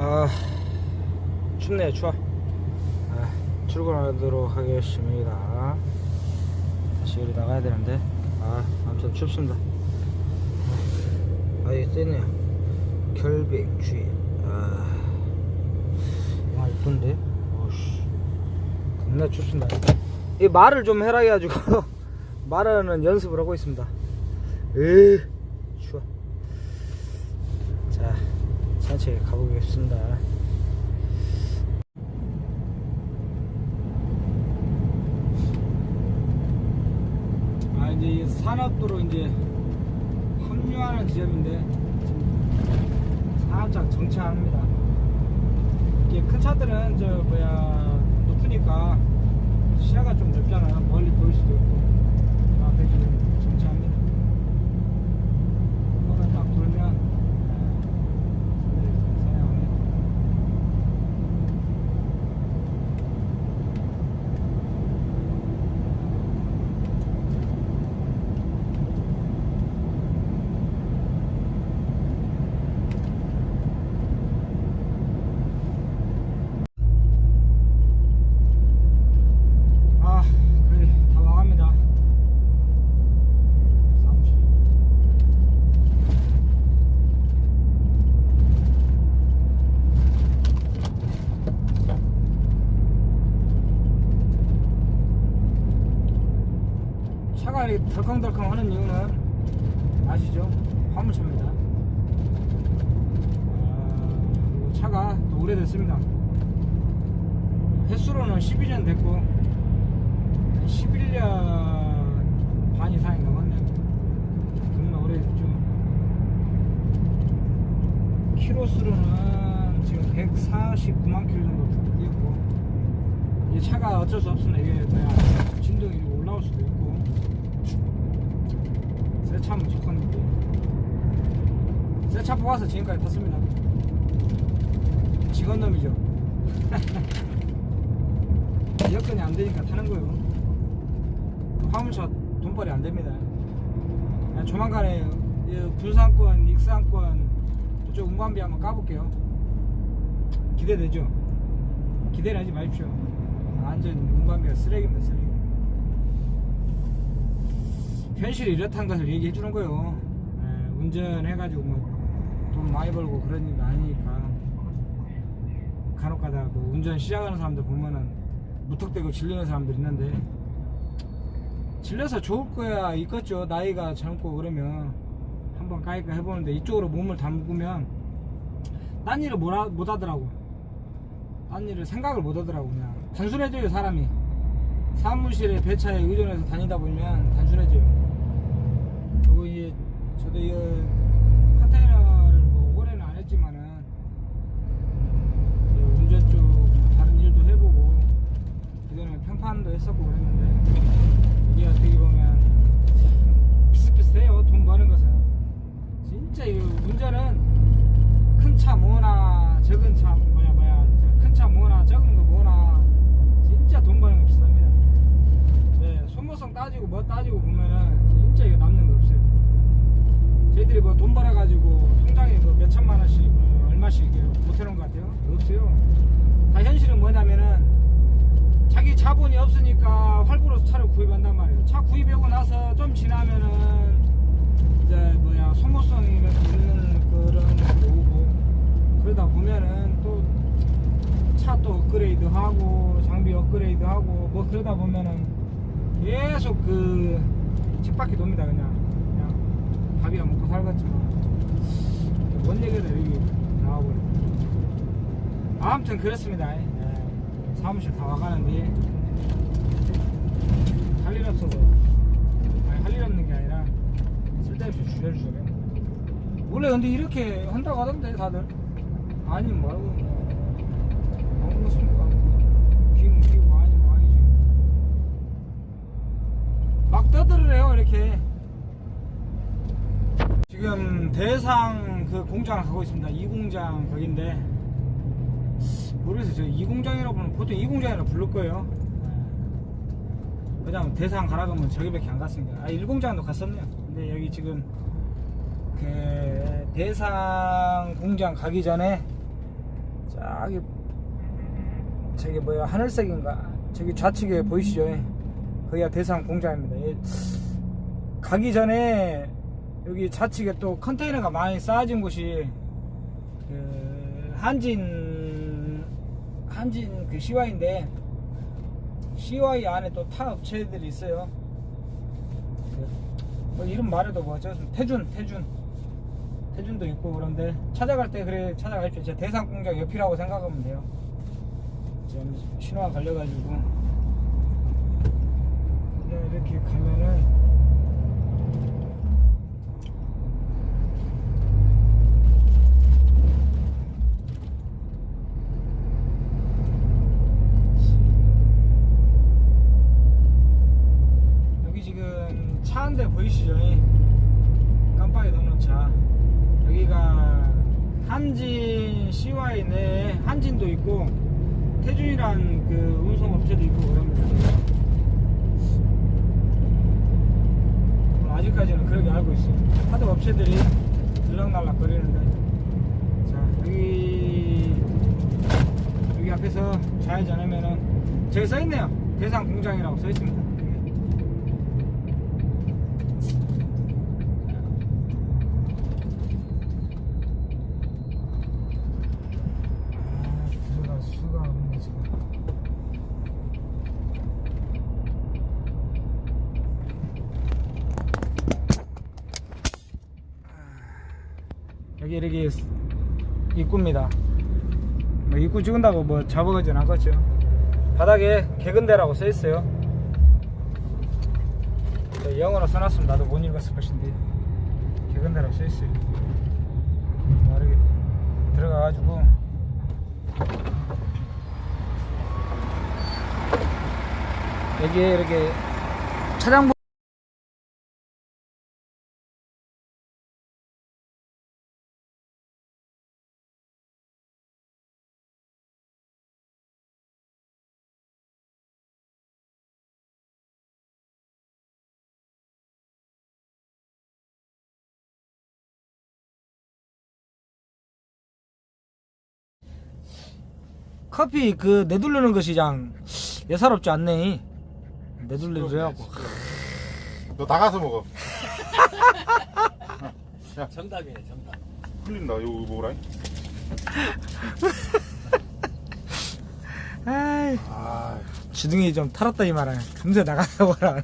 아 춥네요 추워. 아, 출근하도록 하겠습니다. 다시 여기 나가야 되는데. 아 아무튼 춥습니다. 아 이게 쎄네요. 결백 주의. 아 영화 이쁜데? 어씨. 겁나 춥습니다. 이 말을 좀 해라 해가지고 말하는 연습을 하고 있습니다. 으 추워. 자 산책 가보겠습니다. 아 이제 이 산업도로 이제 합류하는 지점인데 살짝 정차합니다. 이게 큰 차들은 저 뭐야 높으니까 시야가 좀 넓잖아요. 멀리 보일 수도 있고. 저 앞에 지금 정차합니다 코너 딱 돌면 네, 사용합니다 아 거의 다 와갑니다 사무실 차가 이렇게 덜컹덜컹 하는 이유는 아시죠? 화물차입니다 아, 차가 또 오래됐습니다 횟수로는 12년 됐고 11년 반 이상이 넘었네요. 정말 오래됐죠. 키로수로는 지금 149만 킬로 정도 뛰었고, 이 차가 어쩔 수 없으면 이게 뭐야, 진동이 올라올 수도 있고, 새 차면 좋겠는데, 새차 뽑아서 지금까지 탔습니다. 직원놈이죠. 여건이 안 되니까 타는 거예요. 화물차 돈벌이 안 됩니다. 그냥 조만간에 이 군산권, 익산권 저쪽 운반비 한번 까볼게요. 기대되죠? 기대를 하지 마십시오. 완전 운반비가 쓰레기입니다, 쓰레기. 현실이 이렇다는 것을 얘기해 주는 거예요. 예, 운전해가지고 뭐 돈 많이 벌고 그런 일 아니니까. 간혹 가다 그 운전 시작하는 사람들 보면은 무턱대고 질리는 사람들 있는데 질려서 좋을 거야 있겠죠. 나이가 젊고 그러면 한번 까이까 해보는데 이쪽으로 몸을 담그면 딴 일을 못, 하, 못 하더라고. 딴 일을 생각을 못 하더라고 그냥. 단순해져요 사람이. 사무실에 배차에 의존해서 다니다 보면 단순해져요 그리고 이게 저도 이 컨테이너를 뭐 오래는 안 했지만은 이 운전 쪽 다른 일도 해보고 그전에 평판도 했었고 그랬는데 이게 어떻게 보면 참 비슷비슷해요 돈 버는 것은. 진짜 이 운전은 큰 차 뭐나 적은 차 뭐야 뭐야 큰 차 뭐나 적은 거 뭐나 진짜 돈 버는 거 비슷합니다 네, 소모성 따지고 뭐 따지고 보면은 진짜 이거 남는 거 없어요. 저희들이 뭐 돈 벌어가지고 통장에 뭐 몇 천만 원씩 뭐 얼마씩 못해놓은 것 같아요. 없어요. 다 현실은 뭐냐면은 자기 자본이 없으니까 활구로서 차를 구입한단 말이에요. 차 구입하고 나서 좀 지나면은 이제 뭐야 소모성이 있는 그런 게 오고. 그러다 보면은 또차또 업그레이드 하고 장비 업그레이드 하고 뭐 그러다 보면은 계속 그 집바퀴 돕니다 그냥. 그냥 밥이야 먹고 살겠지만. 뭔 얘기를 여기 나와버려. 아무튼 그렇습니다. 예. 사무실 다 와가는데. 할 일 없어서. 아니 할 일 없는 게 아니라 쓸데없이 줄여주서 그래 원래 근데 이렇게 한다고 하던데 다들? 아니 뭐라고. 뭐 먹는 것입니까? 기면 기고 아니면 아니지 막 떠들으래요 이렇게 지금 대상 그 공장을 가고 있습니다 이 공장 거긴데 모르겠어요. 저 이 공장이라고 부르면 보통 이 공장이라고 부를 거예요. 왜냐면 대상 가라 그러면 저기밖에 안 갔으니까. 아, 1공장도 갔었네요. 근데 여기 지금 그 대상 공장 가기 전에 저기 저기 뭐야 하늘색인가 저기 좌측에 보이시죠? 거기가 대상 공장입니다. 예. 가기 전에 여기 좌측에 또 컨테이너가 많이 쌓아진 곳이 그 한진 한진 그 CY인데 CY 안에 또 타 업체들이 있어요. 그뭐 이름 말해도 뭐죠? 태준 태준 태준도 있고 그런데 찾아갈 때 그래 찾아가십시오. 제 대상 공장 옆이라고 생각하면 돼요. 지금 신호가 걸려가지고 그냥 이렇게 가면은 여기 지금 차 한 대 보이시죠? 깜빡이 넣는 차 여기가 한진 CY 내에 한진도 있고 태준이란 그 운송 업체도 있고 그럽니다. 뭐 아직까지는 그렇게 알고 있어요. 하드 업체들이 들락날락 거리는데 자 여기 여기 앞에서 좌회전하면은 저기 써있네요. 대상 공장이라고 써있습니다. 아, 들어갈 수가 없네 지금. 여기 이렇게 입구입니다. 뭐 입구 찍은다고 뭐 잡아가진 않겠죠. 바닥에 개근대라고 써 있어요. 저 영어로 써놨으면 나도 못 읽었을 것인데 개근대라고 써 있어요. 뭐 이렇게 들어가가지고 여기에 이렇게 차량 커피 그 내두르는 것이 장 예사롭지 않네. 해갖고. 너 나가서 먹어. 정답이에요, 정답. 풀린다. 이거 뭐라? 아이, 아, 주둥이 좀 털었다 이 말은. 금세 나가서 보라.